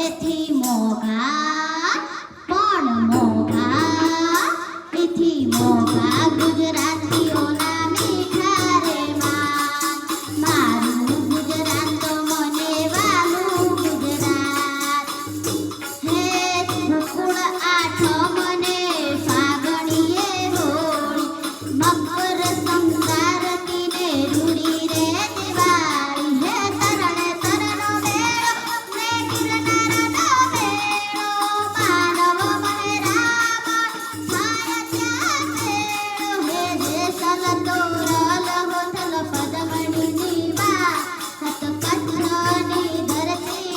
এথি মোগা পণ মোগা এথি মোগা।